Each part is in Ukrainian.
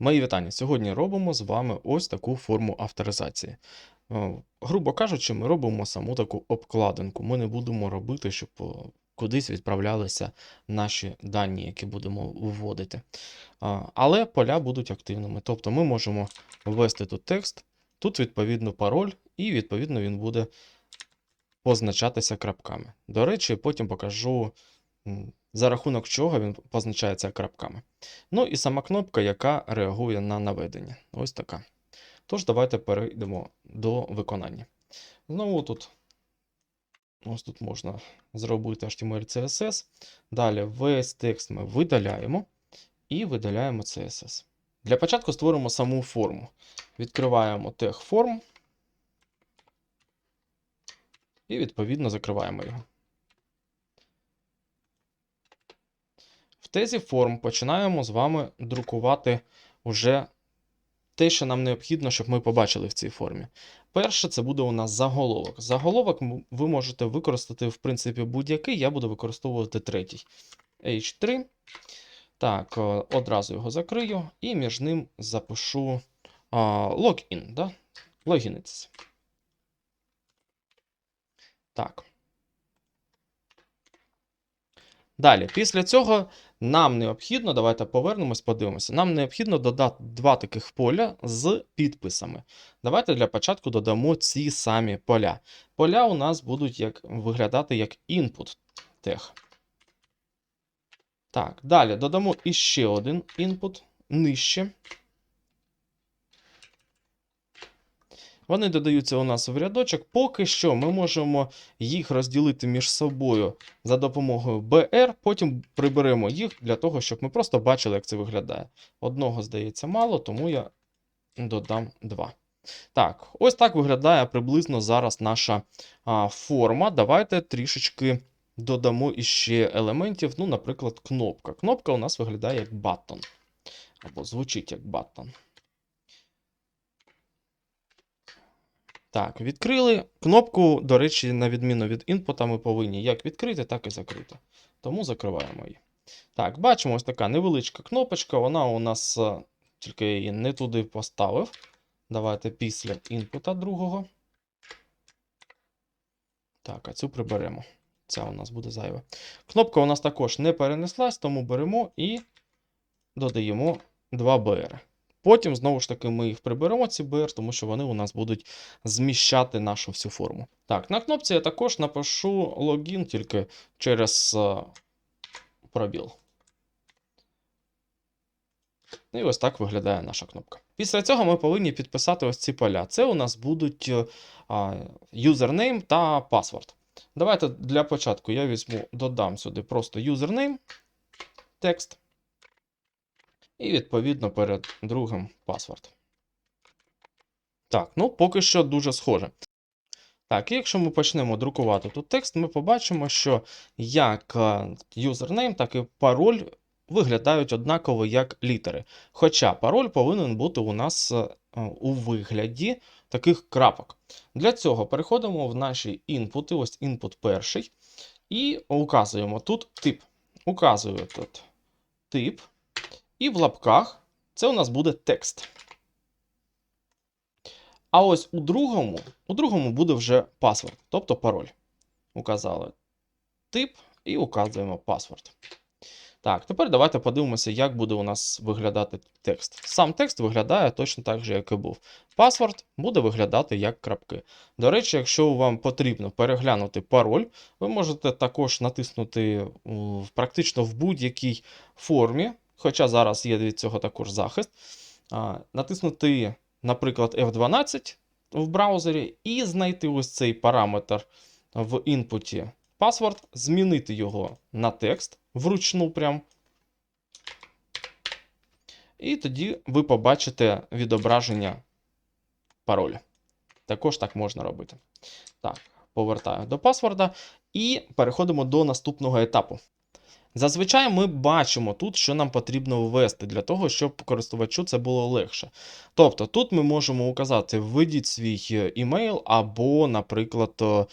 Мої вітання. Сьогодні робимо з вами ось таку форму авторизації. Е, Грубо кажучи, ми робимо саму таку обкладинку. Ми не будемо робити, щоб кудись відправлялися наші дані, які будемо вводити. Але поля будуть активними. Тобто ми можемо ввести тут текст, тут відповідно пароль, і відповідно він буде позначатися крапками. До речі, потім покажу, за рахунок чого він позначається крапками. Ну і сама кнопка, яка реагує на наведення. Ось така. Тож, давайте перейдемо до виконання. Знову тут, ось тут можна зробити HTML, CSS. Далі весь текст ми видаляємо і видаляємо CSS. Для початку створимо саму форму. Відкриваємо тег форм і відповідно закриваємо його. Тезі форм починаємо з вами друкувати уже те, що нам необхідно, щоб ми побачили в цій формі. Перше, це буде у нас заголовок. Заголовок ви можете використати, в принципі, будь-який. Я буду використовувати третій. H3. Так, е, одразу його закрию, і між ним запишу логін. Да? Логінець. Так. Далі, після цього нам необхідно, давайте повернемось, подивимося. Нам необхідно додати два таких поля з підписами. Давайте для початку додамо ці самі поля. Поля у нас будуть як, виглядати як input тег. Так, далі додамо іще один input нижче. Вони додаються у нас в рядочок. Поки що ми можемо їх розділити між собою за допомогою BR, потім приберемо їх для того, щоб ми просто бачили, як це виглядає. Одного, здається, мало, тому я додам два. Так, ось так виглядає приблизно зараз наша а, форма. Давайте трішечки додамо іще елементів. Ну, наприклад, кнопка. Кнопка у нас виглядає як баттон. Або звучить як баттон. Так, відкрили. Кнопку, до речі, на відміну від інпута, ми повинні як відкрити, так і закрити. Тому закриваємо її. Так, бачимо ось така невеличка кнопочка. Вона у нас е, тільки я її не туди поставив. Давайте після інпута другого. Так, а цю приберемо. Ця у нас буде зайва. Кнопка у нас також не перенеслась, тому беремо і додаємо 2 BR. Потім, знову ж таки, ми їх приберемо, ці BR, тому що вони у нас будуть зміщати нашу всю форму. Так, на кнопці я також напишу логін тільки через е, пробіл. І ось так виглядає наша кнопка. Після цього ми повинні підписати ось ці поля. Це у нас будуть е, юзернейм та паспорт. Давайте для початку я візьму, додам сюди просто юзернейм, текст. І відповідно перед другим паспорт. Так, ну поки що дуже схоже. Так, і якщо ми почнемо друкувати тут текст, ми побачимо, що як е, юзернейм, так і пароль виглядають однаково як літери. Хоча пароль повинен бути у нас е, у вигляді таких крапок. Для цього переходимо в наші інпути, ось інпут перший, і указуємо тут тип. Указую тут тип, і в лапках це у нас буде текст. А ось у другому, у другому буде вже паспорт, тобто пароль. Указали тип і указуємо паспорт. Так, тепер давайте подивимося, як буде у нас виглядати текст. Сам текст виглядає точно так же, як і був. Паспорт буде виглядати як крапки. До речі, якщо вам потрібно переглянути пароль, ви можете також натиснути практично в будь-якій формі, хоча зараз є від цього також захист. Натиснути, наприклад, F12 в браузері і знайти ось цей параметр в інпуті паспорт, змінити його на текст вручну прям. І тоді ви побачите відображення пароля. Також так можна робити. Так, повертаю до паспорта і переходимо до наступного етапу. Зазвичай ми бачимо тут, що нам потрібно ввести для того, щоб користувачу це було легше. Тобто тут ми можемо указати: введіть свій е, імейл або, наприклад, е,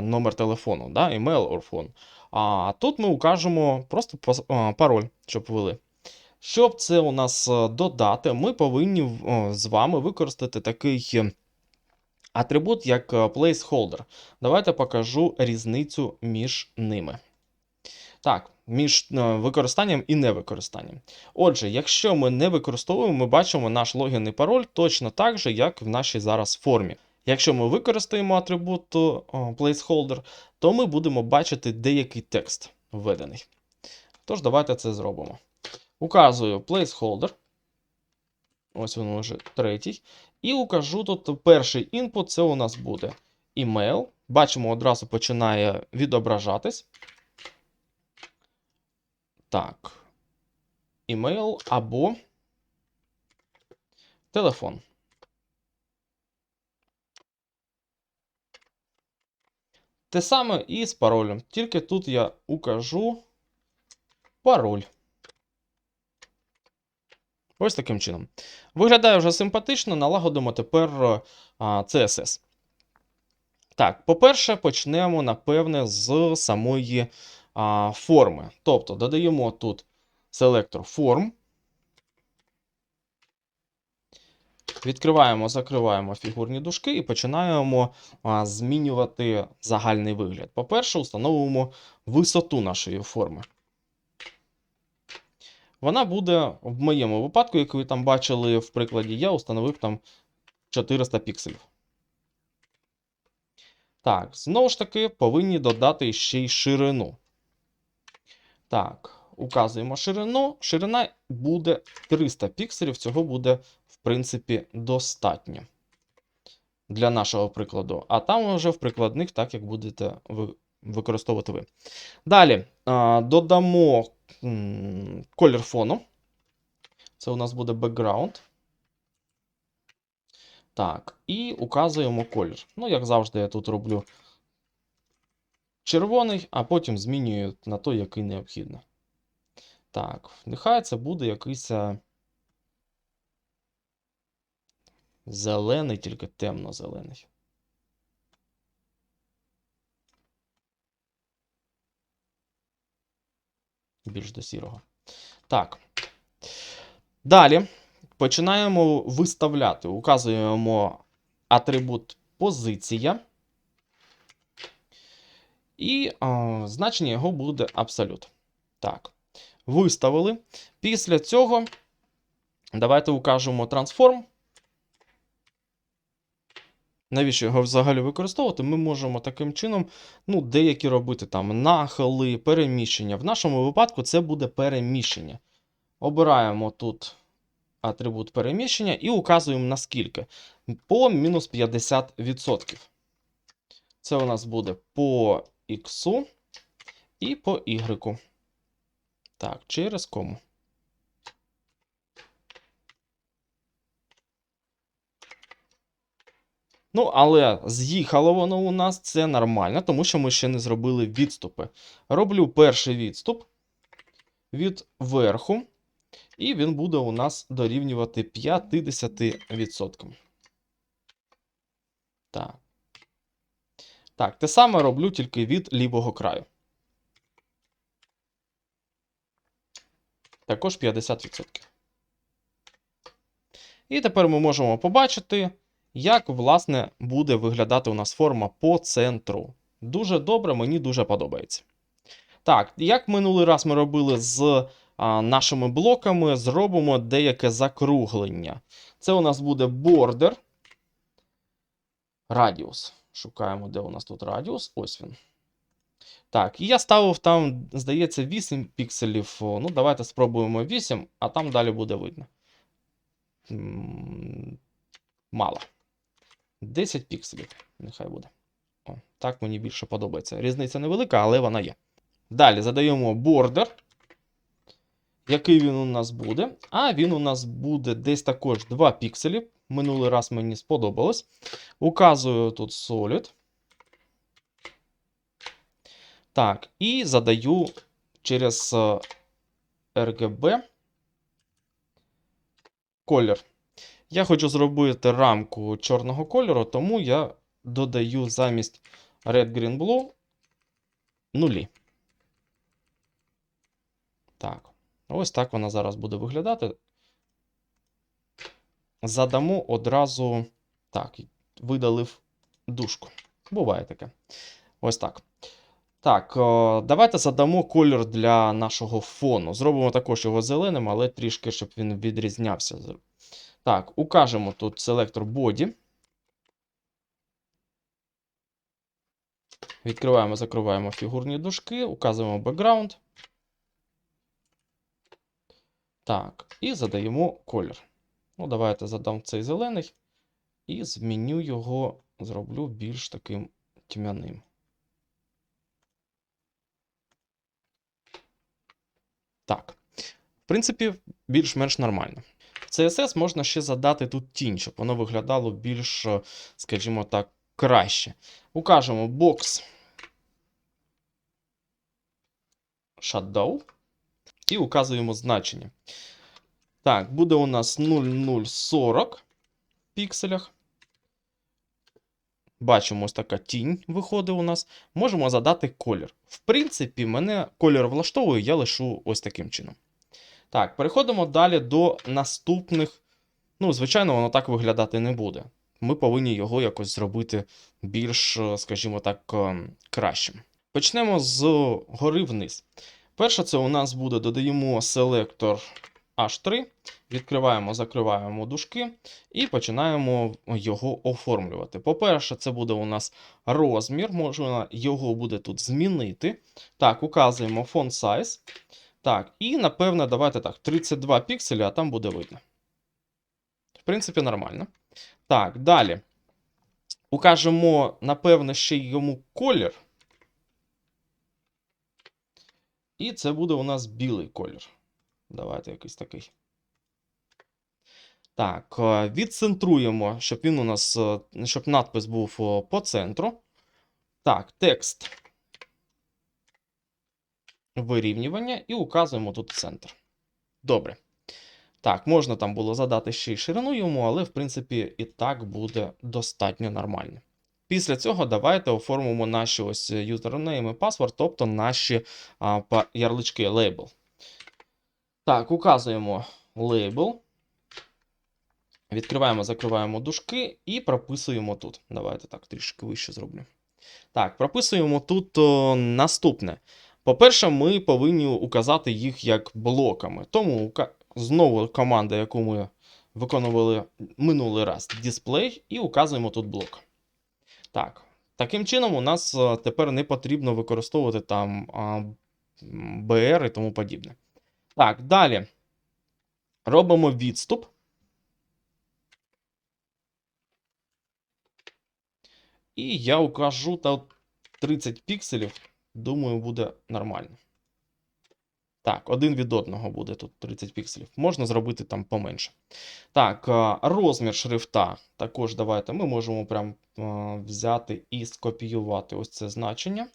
номер телефону, да, or phone. А тут ми укажемо просто пароль, щоб ввели. Щоб це у нас е, додати, ми повинні з вами використати такий атрибут, як placeholder. Давайте покажу різницю між ними. Так, між е, використанням і невикористанням. Отже, якщо ми не використовуємо, ми бачимо наш логін і пароль точно так же, як в нашій зараз формі. Якщо ми використаємо атрибут е, placeholder, то ми будемо бачити деякий текст введений. Тож, давайте це зробимо. Указую placeholder. Ось він вже третій. І укажу тут перший інпут, це у нас буде email. Бачимо, одразу починає відображатись. Так. Email або телефон. Те саме і з паролем. Тільки тут я укажу пароль. Ось таким чином. Виглядає вже симпатично, налагодимо тепер CSS. Так, по-перше, почнемо, напевне, з самої а, форми. Тобто додаємо тут селектор форм. Відкриваємо, закриваємо фігурні дужки і починаємо а, змінювати загальний вигляд. По-перше, встановимо висоту нашої форми. Вона буде в моєму випадку, як ви там бачили в прикладі, я установив там 400 пікселів. Так, знову ж таки, повинні додати ще й ширину. Так, указуємо ширину. Ширина буде 300 пікселів. Цього буде, в принципі, достатньо для нашого прикладу. А там вже в прикладних, так як будете використовувати ви. Далі додамо колір фону. Це у нас буде background. Так, і указуємо колір. Ну, як завжди, я тут роблю червоний, а потім змінюю на той, який необхідно. Так, нехай це буде якийсь зелений, тільки темно-зелений. Більш до сірого. Так. Далі починаємо виставляти. Указуємо атрибут позиція. І а, значення його буде абсолют. Так. Виставили. Після цього давайте укажемо transform. Навіщо його взагалі використовувати? Ми можемо таким чином ну, деякі робити там нахили, переміщення. В нашому випадку це буде переміщення. Обираємо тут атрибут переміщення і указуємо наскільки. По мінус 50%. Це у нас буде по X і по Y. Так, через кому. Ну, але з'їхало воно у нас це нормально, тому що ми ще не зробили відступи. Роблю перший відступ від верху, і він буде у нас дорівнювати 50%. Так. Так, те саме роблю тільки від лівого краю. Також 50%. І тепер ми можемо побачити, як, власне, буде виглядати у нас форма по центру. Дуже добре, мені дуже подобається. Так, як минулий раз ми робили з а, нашими блоками, зробимо деяке закруглення. Це у нас буде бордер. Радіус. Шукаємо, де у нас тут радіус. Ось він. Так, і я ставив там, здається, 8 пікселів. Ну, давайте спробуємо 8, а там далі буде видно. Мало. 10 пікселів. Нехай буде. О, так мені більше подобається. Різниця невелика, але вона є. Далі задаємо бордер. Який він у нас буде? А він у нас буде десь також 2 пікселі. Минулий раз мені сподобалось. Указую тут Solid. Так, і задаю через е, RGB колір. Я хочу зробити рамку чорного кольору, тому я додаю замість Red Green Blue нулі. Так, Ось так вона зараз буде виглядати. Задамо одразу. Так, видалив дужку. Буває таке. Ось так. Так, давайте задамо колір для нашого фону. Зробимо також його зеленим, але трішки, щоб він відрізнявся. Так, укажемо тут селектор Body. Відкриваємо, закриваємо фігурні дужки, указуємо background. Так, і задаємо колір. Ну, давайте задам цей зелений і зміню його, зроблю більш таким тьмяним. Так. В принципі, більш-менш нормально. В CSS можна ще задати тут тінь, щоб воно виглядало більш, е, скажімо так, краще. Укажемо box shadow і указуємо значення. Так, буде у нас 0040 в пікселях. Бачимо, ось така тінь виходить у нас. Можемо задати колір. В принципі, мене колір влаштовує, я лишу ось таким чином. Так, переходимо далі до наступних. Ну, звичайно, воно так виглядати не буде. Ми повинні його якось зробити більш, е, скажімо так, ем, кращим. Почнемо з гори вниз. Перше, це у нас буде додаємо селектор H3, відкриваємо, закриваємо дужки і починаємо його оформлювати. По-перше, це буде у нас розмір, можна його буде тут змінити. Так, указуємо font size. Так, і напевно, давайте так, 32 пікселі, а там буде видно. В принципі, нормально. Так, далі. Укажемо, напевно, ще йому колір. І це буде у нас білий колір. Давайте якийсь такий. Так, е, відцентруємо, щоб він у нас, е, щоб надпис був е, по центру. Так, текст. Вирівнювання і указуємо тут центр. Добре. Так, можна там було задати ще й ширину йому, але, в принципі, і так буде достатньо нормально. Після цього давайте оформимо наші ось юзернейм і паспорт, тобто наші а, ярлички лейбл. Так, указуємо лейбл. Відкриваємо, закриваємо дужки і прописуємо тут. Давайте так трішки вище зроблю. Так, прописуємо тут о, наступне. По-перше, ми повинні указати їх як блоками. Тому знову команда, яку ми виконували минулий раз, display, і указуємо тут блок. Так, таким чином, у нас е, тепер не потрібно використовувати там BR і тому подібне. Так, далі робимо відступ. І я укажу та 30 пікселів. Думаю, буде нормально. Так, один від одного буде тут 30 пікселів. Можна зробити там поменше. Так, розмір шрифта. Також давайте ми можемо прям взяти і скопіювати ось це значення.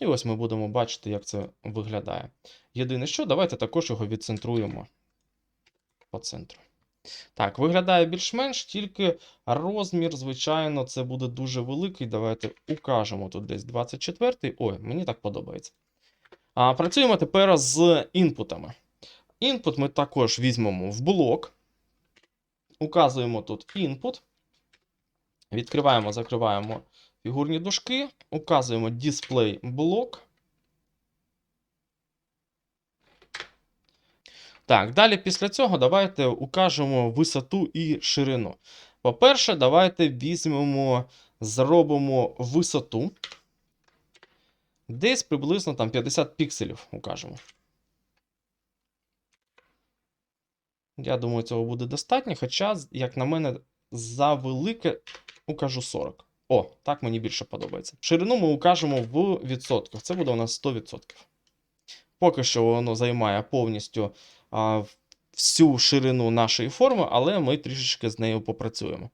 І ось ми будемо бачити, як це виглядає. Єдине що, давайте також його відцентруємо по центру. Так, виглядає більш-менш, тільки розмір, звичайно, це буде дуже великий. Давайте укажемо тут десь 24. Ой, мені так подобається. А, Працюємо тепер з інпутами. Інпут ми також візьмемо в блок. Указуємо тут інпут. Відкриваємо, закриваємо фігурні дужки. Указуємо display блок. Так, далі після цього давайте укажемо висоту і ширину. По-перше, давайте візьмемо, зробимо висоту. Десь приблизно там 50 пікселів укажемо. Я думаю, цього буде достатньо, хоча, як на мене, за велике укажу 40. О, так мені більше подобається. Ширину ми укажемо в відсотках. Це буде у нас 100%. Поки що воно займає повністю а, всю ширину нашої форми, але ми трішечки з нею попрацюємо.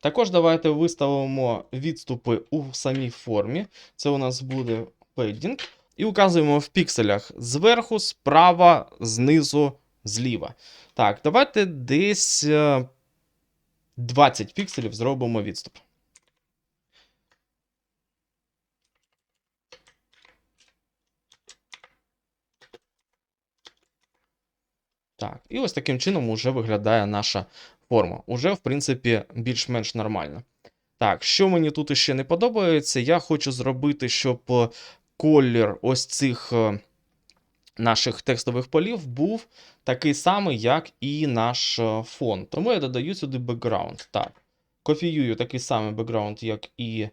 Також давайте виставимо відступи у самій формі. Це у нас буде padding. І указуємо в пікселях зверху, справа, знизу, зліва. Так, давайте десь е, 20 пікселів зробимо відступ. Так, і ось таким чином уже виглядає наша форма. Уже, в принципі, більш-менш нормально. Так, що мені тут іще не подобається, я хочу зробити, щоб е, колір ось цих е, наших текстових полів був такий самий, як і наш е, фон. Тому я додаю сюди бекграунд. Так, кофіюю такий самий бекграунд, як і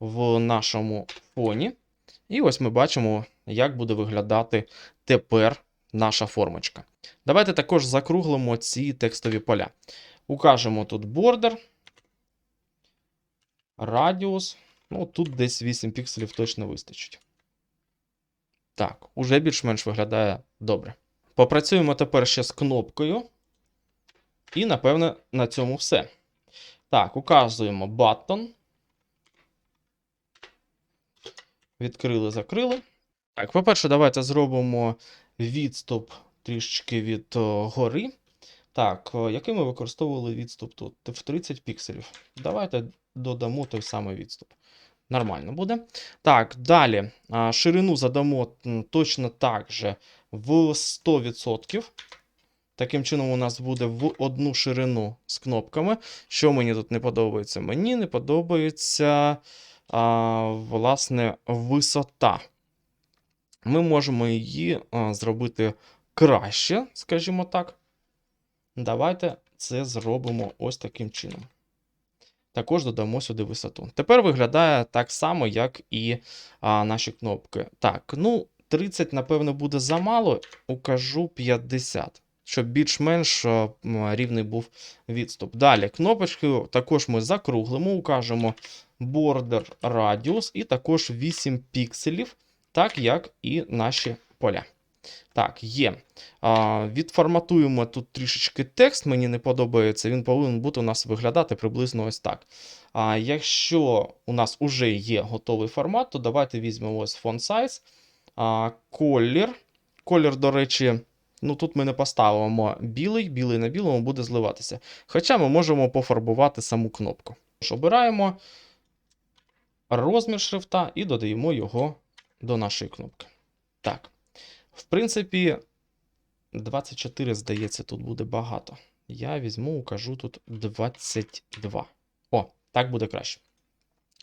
в нашому фоні. І ось ми бачимо, як буде виглядати тепер наша формочка. Давайте також закруглимо ці текстові поля. Укажемо тут бордер, радіус. Ну, тут десь 8 пікселів точно вистачить. Так, уже більш-менш виглядає добре. Попрацюємо тепер ще з кнопкою. І, напевне, на цьому все. Так, указуємо button. Відкрили, закрили. Так, по-перше, давайте зробимо відступ трішечки від гори. Так, о, який ми використовували відступ тут? В 30 пікселів. Давайте додамо той самий відступ. Нормально буде. Так, далі. Ширину задамо точно так же в 100%. Таким чином, у нас буде в одну ширину з кнопками. Що мені тут не подобається? Мені не подобається, а, власне, висота. Ми можемо її а, зробити краще, скажімо так. Давайте це зробимо ось таким чином. Також додамо сюди висоту. Тепер виглядає так само, як і а, наші кнопки. Так, ну, 30, напевно, буде замало. Укажу 50, щоб більш-менш рівний був відступ. Далі, кнопочки також ми закруглимо, укажемо border radius і також 8 пікселів, так як і наші поля. Так, є. А, відформатуємо тут трішечки текст, мені не подобається. Він повинен бути у нас виглядати приблизно ось так. А якщо у нас вже є готовий формат, то давайте візьмемо ось font size, а, колір. Колір, до речі, ну тут ми не поставимо білий, білий на білому буде зливатися. Хоча ми можемо пофарбувати саму кнопку. Обираємо розмір шрифта і додаємо його до нашої кнопки. Так. В принципі, 24, здається, тут буде багато. Я візьму, укажу тут 22. О, так буде краще.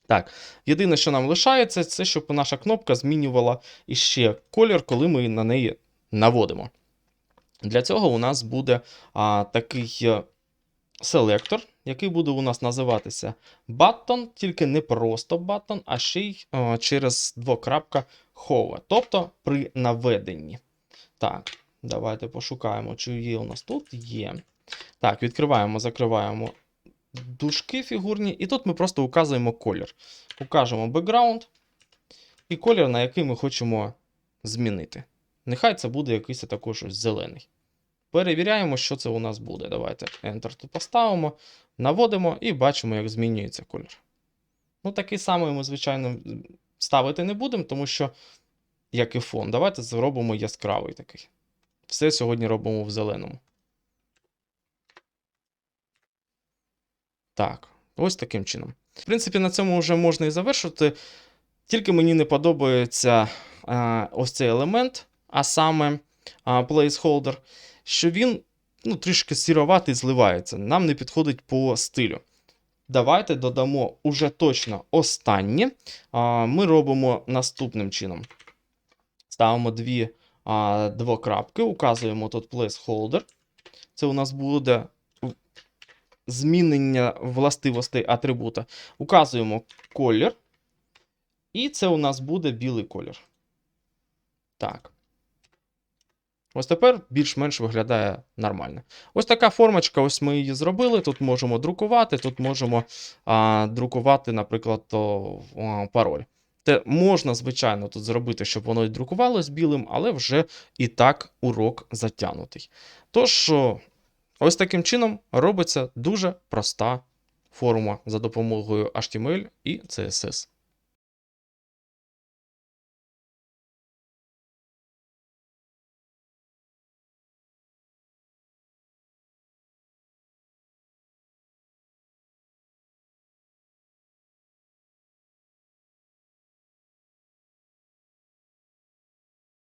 Так, єдине, що нам лишається, це щоб наша кнопка змінювала іще колір, коли ми на неї наводимо. Для цього у нас буде а, такий е, селектор, який буде у нас називатися button, тільки не просто button, а ще й а, через двокрапка hover, тобто при наведенні. Так, давайте пошукаємо, чи є у нас тут. Є. Так, відкриваємо, закриваємо дужки фігурні, і тут ми просто указуємо колір. Укажемо background і колір, на який ми хочемо змінити. Нехай це буде якийсь також ось зелений. Перевіряємо, що це у нас буде. Давайте Enter тут поставимо, наводимо і бачимо, як змінюється колір. Ну, такий самий ми, звичайно, ставити не будемо, тому що, як і фон, давайте зробимо яскравий такий. Все сьогодні робимо в зеленому. Так, ось таким чином. В принципі, на цьому вже можна і завершити. Тільки мені не подобається а, ось цей елемент, а саме а, placeholder, що він ну, трішки сіроватий зливається. Нам не підходить по стилю. Давайте додамо уже точно останнє. Ми робимо наступним чином. Ставимо дві двокрапки, указуємо тут placeholder. Це у нас буде змінення властивостей атрибута. Указуємо колір. І це у нас буде білий колір. Так. Ось тепер більш-менш виглядає нормально. Ось така формочка, ось ми її зробили. Тут можемо друкувати, тут можемо а, друкувати, наприклад, то, а, пароль. Те можна, звичайно, тут зробити, щоб воно і друкувалось білим, але вже і так урок затягнутий. Тож, ось таким чином робиться дуже проста форма за допомогою HTML і CSS.